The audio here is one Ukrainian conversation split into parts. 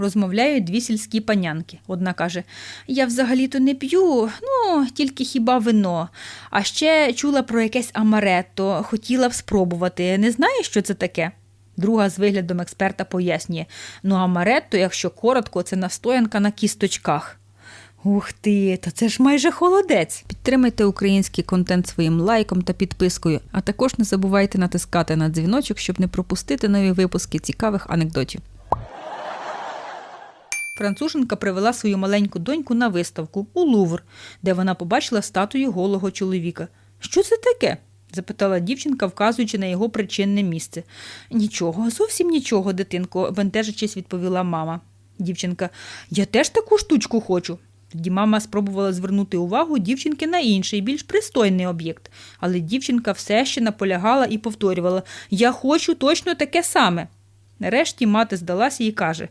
Розмовляють дві сільські панянки. Одна каже: Я взагалі-то не п'ю, ну тільки хіба вино. А ще чула про якесь амаретто, хотіла б спробувати. Не знаєш, що це таке? Друга з виглядом експерта пояснює: ну, амаретто, якщо коротко, це настоянка на кісточках. Ух ти, та це ж майже холодець. Підтримайте український контент своїм лайком та підпискою, а також не забувайте натискати на дзвіночок, щоб не пропустити нові випуски цікавих анекдотів. Француженка привела свою маленьку доньку на виставку у Лувр, де вона побачила статую голого чоловіка. Що це таке? запитала дівчинка, вказуючи на його причинне місце. Нічого, зовсім нічого, дитинко, бентежачись, відповіла мама. Дівчинка, я теж таку штучку хочу. Тоді мама спробувала звернути увагу дівчинки на інший, більш пристойний об'єкт, але дівчинка все ще наполягала і повторювала Я хочу точно таке саме. Нарешті мати здалася і каже: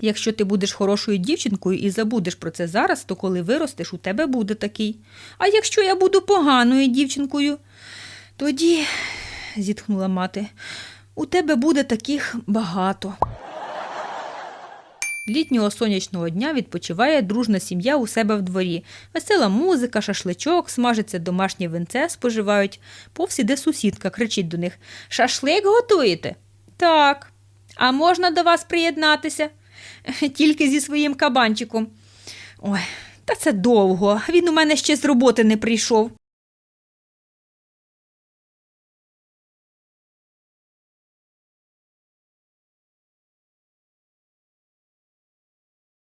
якщо ти будеш хорошою дівчинкою і забудеш про це зараз, то коли виростеш, у тебе буде такий. А якщо я буду поганою дівчинкою, тоді, зітхнула мати, у тебе буде таких багато. Літнього сонячного дня відпочиває дружна сім'я у себе в дворі. Весела музика, шашличок, смажиться домашнє винце, споживають. Повз іде сусідка, кричить до них Шашлик готуєте? Так. А можна до вас приєднатися? Тільки зі своїм кабанчиком. Ой, та це довго. Він у мене ще з роботи не прийшов.